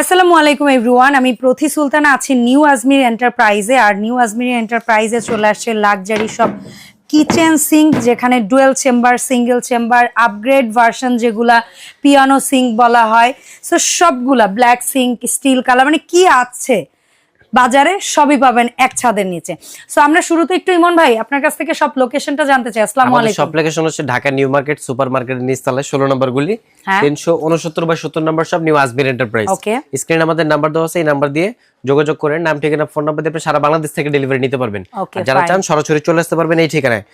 আসসালামু আলাইকুম এভরিওয়ান, আমি প্রতি সুলতানা, আছি নিউ আজমির এন্টারপ্রাইজে, আর নিউ আজমির এন্টারপ্রাইজে চলে আসছে লাক্সারি সব কিচেন সিঙ্ক, যেখানে dual chamber, single chamber, upgrade version যেগুলা পিয়ানো সিঙ্ক বলা হয়। সো সবগুলা, ব্ল্যাক সিঙ্ক, স্টিল কালার মানে কি আছে? বাজারে সবই পাবেন এক ছাদের নিচে। সো আমরা শুরুতে একটু ইমন ভাই আপনার কাছ থেকে সব লোকেশনটা জানতে চাই। আসসালামু আলাইকুম। সব লোকেশন হচ্ছে ঢাকা নিউ মার্কেট সুপার মার্কেটের নিচতলায় ষোলো নম্বর গুলি হ্যাঁ। তিনশো উনসত্তর বা সত্তর নম্বর সব নিউ আসবির এন্টারপ্রাইজ ওকে স্ক্রিনে আমাদের নাম্বার দেওয়া আছে এই নাম্বার দিয়ে যোগাযোগ করেন। নাম ঠিকানা ফোন নাম্বার দিয়ে আপনি সারা বাংলাদেশ থেকে ডেলিভারি নিতে পারবেন। আর যারা চান সরাসরি চলে আসতে পারবেন এই ঠিকানায়।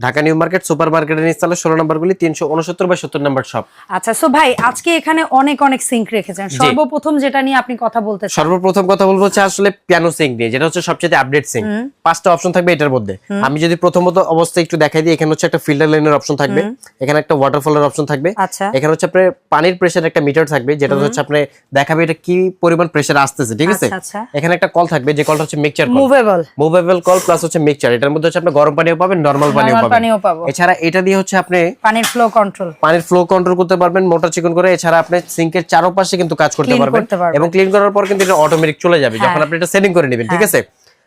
ঢাকা নিউ মার্কেট সুপার মার্কেটের নিচতলায় ষোলো নম্বর গুলি তিনশো উনসত্তর বা সত্তর নম্বর সব আচ্ছা সো ভাই আজকে এখানে অনেক অনেক সিঙ্ক রেখেছেন। সর্বপ্রথম যেটা নিয়ে আপনি কথা বলতে সর্বপ্রথম কথা বলব হচ্ছে আসলে পিয়ানো সিং দিয়ে যেটা হচ্ছে সবচেয়ে আপডেট সিং পাঁচটা অপশন থাকবে এটার মধ্যে। আমি যদি প্রথমত অবস্থা একটু দেখাই দিই এখানে হচ্ছে একটা ফিল্টার লাইনের অপশন থাকবে। এখানে একটা ওয়াটারফলের অপশন থাকবে। আচ্ছা। এখানে হচ্ছে আপনার পানির প্রেসার একটা মিটার থাকবে যেটা হচ্ছে আপনি দেখাবে এটা কি পরিমাণ প্রেসার আসতেছে ঠিক আছে? আচ্ছা, আচ্ছা। এখানে একটা কল থাকবে যে কলটা হচ্ছে মিক্সচার মুভেবল মুভেবল কল প্লাস হচ্ছে মিক্সচার এটার মধ্যে হচ্ছে আপনি গরম পানিও পাবেন নরমাল পানিও পাবেন পানিও পাবো। এছাড়া এটা দিয়ে হচ্ছে আপনি পানির ফ্লো কন্ট্রোল পানির ফ্লো কন্ট্রোল করতে পারবেন মোটর চিকন করে এছাড়া আপনি সিঙ্কের চারপাশে কিন্তু কাজ করতে পারবেন এবং ক্লিন করার পর কিন্তু এটা অটোমেটিক চলে যাবে হ্যাঁ। যখন আপনি এটা সেটিং করে নেবেন ঠিক আছে?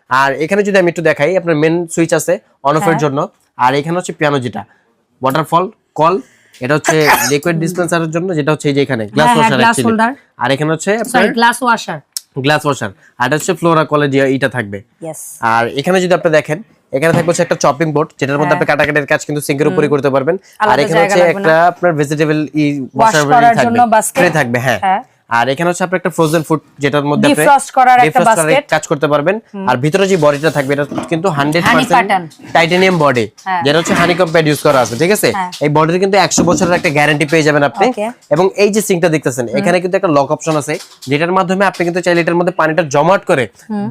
আর এখানে যদি আমি একটু দেখাই আপনার মেন সুইচ আছে অন অফ এর হ্যাঁ। জন্য। আর এখানে হচ্ছে পিয়ানো যেটা ওয়াটারফল কল এটা হচ্ছে লিকুইড ডিসপেন্সারের জন্য যেটা হচ্ছে এই যে এখানে গ্লাস হ্যাঁ, হ্যাঁ, ওয়াশার। আর এখানে হচ্ছে আপনার গ্লাস ওয়াশার গ্লাস ওয়াশার আর এটা হচ্ছে ফ্লোরা কলের যে ইটা থাকবে আর এখানে যদি আপনি দেখেন এখানে থাকবে হচ্ছে একটা চপিং বোর্ড যেটার মধ্যে আপনি কাটাকাটির কাজ কিন্তু সিঙ্কের উপরে করতে পারবেন। আর হ্যাঁ। এখানে হচ্ছে একটা আপনার ভেজিটেবল ই ওয়াশার করার থাকবে। জন্য বাস্কেট থাকবে হ্যাঁ। হ্যাঁ। আর এখানে হচ্ছে আপনি একটা ফ্রোজেন ফুড যেটার মধ্যে আপনি Defrost করার একটা basket। কাজ করতে পারবেন। আর ভিতরে যে বডিটা থাকবে এটা কিন্তু 100% Honey টাইটানিয়াম বডি। যেটা হচ্ছে হানিকম প্যাড ইউজ করা আছে ঠিক আছে? হ্যাঁ। এই বডির কিন্তু 100 বছরের একটা গ্যারান্টি পেয়ে যাবেন আপনি। এবং এই যে সিঙ্কটা দেখতেছেন এখানে কিন্তু একটা লক অপশন আছে যেটার মাধ্যমে আপনি কিন্তু চাইলে এটার মধ্যে পানিটা জমাট করে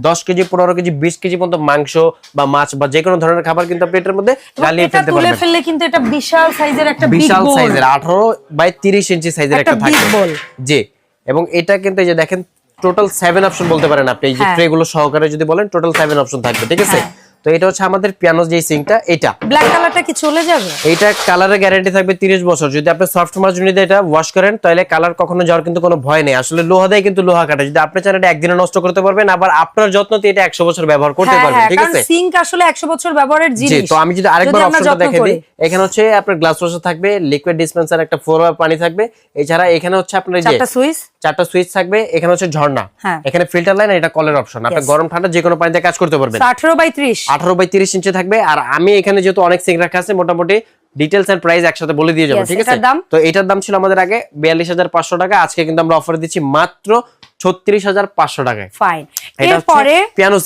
10 কেজি 15 কেজি 20 কেজি পর্যন্ত মাংস বা মাছ বা যে কোনো ধরনের খাবার কিন্তু আপনি এটার মধ্যে গালিয়ে ফেলতে পারবেন। ফেললে কিন্তু এটা বিশাল সাইজের একটা big বিশাল bowl। সাইজের 18 বাই 30 ইঞ্চি সাইজের একটা bowl। জি। এবং এটা কিন্তু এই যে দেখেন টোটাল সেভেন অপশন বলতে পারেন আপনি। এই যে হ্যাঁ। ট্রে গুলো সহকারে যদি বলেন টোটাল 7 অপশন থাকবে ঠিক আছে? হ্যাঁ। তো এটা হচ্ছে আমাদের পিয়ানো যে সিঙ্কটা এটা। ব্ল্যাক কালারটা কি চলে যাবে? এইটা কালারের গ্যারান্টি থাকবে 30 বছর। যদি আপনি সফট দিয়ে এটা ওয়াশ করেন তাহলে কালার কখনো যাওয়ার কিন্তু কোনো ভয় নেই। আসলে লোহা দেয় কিন্তু লোহা কাটে। যদি আপনি চান এটা একদিনে নষ্ট করতে পারবেন আবার আপনার যত্নতে এটা 100 বছর ব্যবহার করতে হ্যাঁ পারবেন হ্যাঁ ঠিক আছে? সিঙ্ক আসলে 100 বছর ব্যবহারের জিনিস। তো আমি যদি আরেকবার অপশনটা যত্ন দেখে করি। দিই এখানে হচ্ছে আপনার গ্লাস ওয়াশার থাকবে লিকুইড ডিসপেন্সার একটা ফোর পানি থাকবে। এছাড়া এখানে হচ্ছে আপনার যে সুইচ। চারটা সুইচ থাকবে এখানে হচ্ছে ঝর্ণা। হ্যাঁ। এখানে ফিল্টার লাইন এটা কলের অপশন আপনি গরম ঠান্ডা যে কোনো পানিতে কাজ করতে পারবেন। 18 বাই 30 আঠারো বাই তিরিশ ইঞ্চি থাকবে আর আমি এখানে যেহেতু অনেক সিং রাখা আছে মোটামুটি ডিটেলস এন্ড প্রাইস একসাথে বলে দিয়ে যাব ঠিক আছে? তো এটার দাম ছিল আমাদের আগে বিয়াল্লিশ হাজার পাঁচশো টাকা আজকে কিন্তু আমরা অফার দিচ্ছি মাত্র ছত্রিশ হাজার পাঁচশো টাকায়। ফাইন এরপরে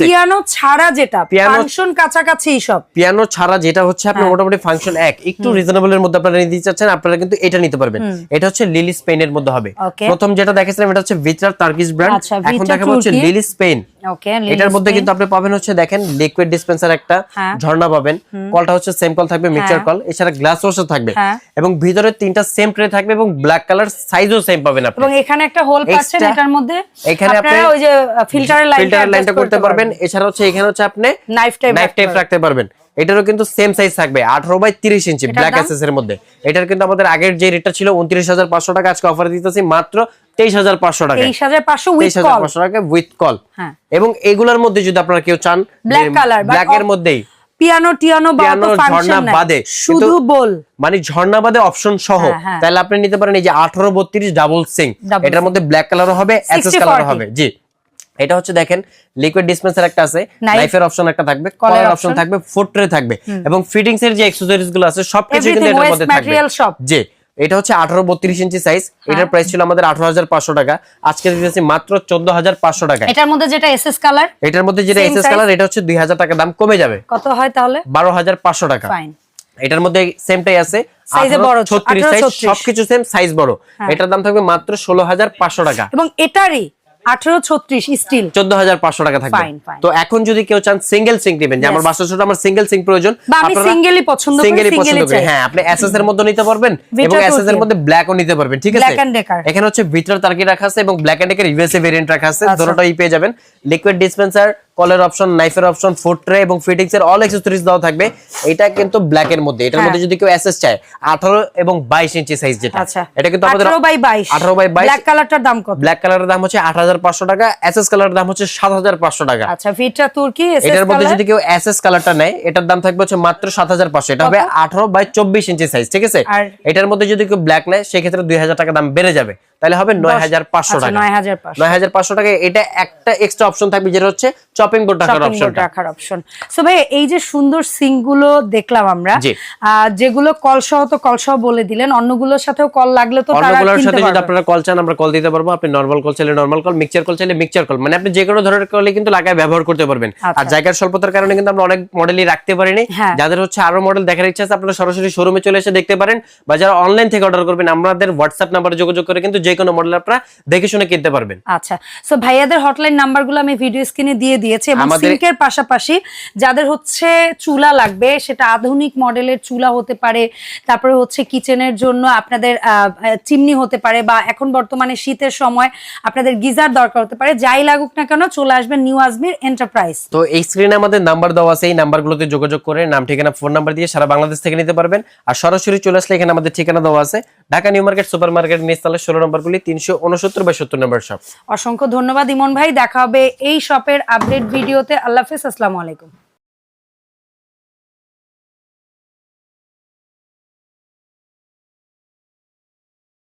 পিয়ানো ছাড়া যেটা ফাংশন কাছাকাছি সব পিয়ানো ছাড়া যেটা হচ্ছে হ্যাঁ। আপনার মোটামুটি ফাংশন এক। একটু রিজনেবল এর মধ্যে আপনারা নিতে চাচ্ছেন আপনারা কিন্তু এটা নিতে পারবেন। এটা হচ্ছে লিলি স্পেন এর মধ্যে হবে। প্রথম যেটা দেখেছিলাম এটা হচ্ছে ভিটার টার্কিশ ব্র্যান্ড আচ্ছা, এখন দেখাবো হচ্ছে লিলি স্পেন এটার মধ্যে কিন্তু আপনি পাবেন হচ্ছে দেখেন লিকুইড ডিসপেন্সার একটা হ্যাঁ। ঝর্ণা পাবেন। কলটা হচ্ছে সেম কল থাকবে মিক্সচার কল এছাড়া গ্লাস ওয়াশার থাকবে। হ্যাঁ। এবং ভিতরে তিনটা সেম ট্রে থাকবে এবং ব্ল্যাক কালার সাইজও সেম পাবেন আপনি। এবং এখানে একটা হোল পাচ্ছেন এটার মধ্যে এখানে আপনি ওই যে ফিল্টারের লাইনটা ফিল্টারের লাইনটা করতে পারবেন। এছাড়া হচ্ছে এখানে হচ্ছে আপনি Knife type নাইফ টাইপ রাখতে পারবেন। এটারও কিন্তু সেম সাইজ থাকবে আঠারো বাই তিরিশ ইঞ্চি ব্ল্যাক? অ্যাসেস এর মধ্যে। এটার কিন্তু আমাদের আগের যে রেটটা ছিল উনত্রিশ হাজার পাঁচশো টাকা আজকে অফার দিতেছি মাত্র তেইশ হাজার পাঁচশো টাকা 23500 উইথ কল পাঁচশো টাকা উইথ কল হ্যাঁ। এবং এগুলোর মধ্যে যদি আপনারা কেউ চান color, but ব্ল্যাক এর মধ্যেই। পিয়ানো টিয়ানো বা ঝর্ণা ফাংশন বাদে। শুধু বল মানে ঝর্ণা বাদে অপশন সহ হ্যাঁ, হ্যাঁ। তাহলে আপনি নিতে পারেন এই যে আঠারো বত্রিশ ডাবল সিং এটার মধ্যে ব্ল্যাক কালারও হবে 60, কালারও হবে। জি। এটা হচ্ছে দেখেন লিকুইড ডিসপেন্সার একটা আছে। নাইফের অপশন একটা থাকবে কলের অপশন থাকবে ফুট ট্রে থাকবে এবং ফিটিংস এর যে অ্যাকসেসরিজগুলো আছে সবকিছু কিন্তু এটার মধ্যে থাকবে। জি এটা হচ্ছে আঠারো বত্রিশ ইঞ্চি সাইজ হ্যাঁ। এটার প্রাইস ছিল আমাদের আঠারো হাজার পাঁচশো টাকা আজকে দিতেছি মাত্র চোদ্দ হাজার পাঁচশো টাকা এটার মধ্যে যেটা এসএস কালার এটার মধ্যে যেটা এসএস কালার এটা হচ্ছে দুই হাজার টাকা দাম কমে যাবে। কত হয় তাহলে? বারো হাজার পাঁচশো টাকা। ফাইন এটার মধ্যে সেমটাই আছে Size বড়, ছত্রিশ 18, সাইজ সবকিছু সেম সাইজ বড়। এটার দাম থাকবে মাত্র ষোলো হাজার পাঁচশো টাকা। এবং এটারই আঠারো ছত্রিশ স্টিল চোদ্দ হাজার পাঁচশো টাকা থাকবে Fine, fine. তো এখন যদি কেউ চান সিঙ্গেল সিঙ্ক নেবেন যে আমার আমার সিঙ্গেল সিঙ্ক প্রয়োজন আমি পছন্দ করি, single-ই single-ই পছন্দ করি হ্যাঁ আপনি এসএস এর মধ্যে নিতে পারবেন Vitra এবং এসএস এর। মধ্যে ব্ল্যাকও নিতে পারবেন ঠিক আছে। এখানে হচ্ছে ভিতর তার্কি রাখা আছে এবং black and decker USA variant রাখা আছে আচ্ছা। দুটোটাই পেয়ে যাবেন লিকুইড ডিসপেন্সার কলের অপশন নাইফের অপশন ফুড ট্রে এবং ফিটিংস এর অল অ্যাক্সেসরিজ দেওয়া থাকবে। এটা কিন্তু ব্ল্যাক এর মধ্যে। এটার হ্যাঁ। মধ্যে যদি কেউ এসএস চায় 18 এবং 22 ইঞ্চি সাইজ যেটা। আচ্ছা। এটা কিন্তু আমাদের 18 বাই 22 18 বাই 22 ব্ল্যাক কালারটার দাম কত? ব্ল্যাক কালারের দাম হচ্ছে 8500 টাকা এসএস কালারের দাম হচ্ছে 7500 টাকা। আচ্ছা ভিটা তুর্কি এসএস এটার মধ্যে যদি কেউ এসএস কালারটা নেয় এটার দাম থাকবে হচ্ছে মাত্র 7500 এটা হবে 18 বাই 24 ইঞ্চি সাইজ ঠিক আছে? আর এটার মধ্যে যদি কেউ ব্ল্যাক নেয় সেক্ষেত্রে 2000 টাকা দাম বেড়ে যাবে। তাহলে হবে 9500 আচ্ছা টাকা। 9500 9500 টাকা এটা একটা এক্সট্রা অপশন থাকবে যেটা হচ্ছে শপিং বোর্ড রাখার অপশন সো ভাই এই যে সুন্দর সিঙ্কগুলো দেখলাম আমরা যেগুলো কল সহ তো কল সহ বলে দিলেন অন্যগুলোর সাথেও কল লাগলে তো তারা অন্যগুলোর সাথে যদি আপনারা কল চান আমরা কল দিতে পারব। আপনি নরমাল কল চাইলে নরমাল কল মিক্সচার কল চাইলে মিক্সচার কল মানে আপনি যে কোনো ধরনের কলে কিন্তু লাগায় ব্যবহার করতে পারবেন। আর আচ্ছা। জায়গার স্বল্পতার কারণে কিন্তু আমরা অনেক মডেলই রাখতে পারিনি। হ্যাঁ। যাদের হচ্ছে আরও মডেল দেখার ইচ্ছা আছে আপনারা সরাসরি শোরুমে চলে এসে দেখতে পারেন। বা যারা অনলাইন থেকে অর্ডার করবেন আমাদের হোয়াটসঅ্যাপ নাম্বারে যোগাযোগ করে কিন্তু যে কোনো মডেল আপনারা দেখে শুনে কিনতে পারবেন। আচ্ছা। সো ভাইয়াদের হটলাইন নাম্বারগুলো আমি ভিডিও স্ক্রিনে দিয়ে দিয়ে দিয়েছি এবং সিঙ্কের পাশাপাশি যাদের হচ্ছে চুলা লাগবে সেটা আধুনিক মডেলের চুলা হতে পারে তারপরে হচ্ছে কিচেনের জন্য আপনাদের চিমনি হতে পারে বা এখন বর্তমানে শীতের সময় আপনাদের গিজার দরকার হতে পারে যাই লাগুক না কেন চলে আসবেন নিউ আজমির এন্টারপ্রাইজ। তো এই স্ক্রিনে আমাদের নাম্বার দেওয়া আছে এই নাম্বারগুলোতে যোগাযোগ করে নাম ঠিকানা ফোন নাম্বার দিয়ে সারা বাংলাদেশ থেকে নিতে পারবেন। আর সরাসরি চলে আসলে এখানে আমাদের ঠিকানা দেওয়া আছে। Dhaka new market super market নিচতলা ষোলো নম্বর গুলি তিনশো উনসত্তর বা সত্তর নম্বর শপ অসংখ্য ধন্যবাদ ইমন ভাই, দেখা হবে এই শপের আপডেট ভিডিওতে। আল্লাহ হাফেজ, আসসালামু আলাইকুম।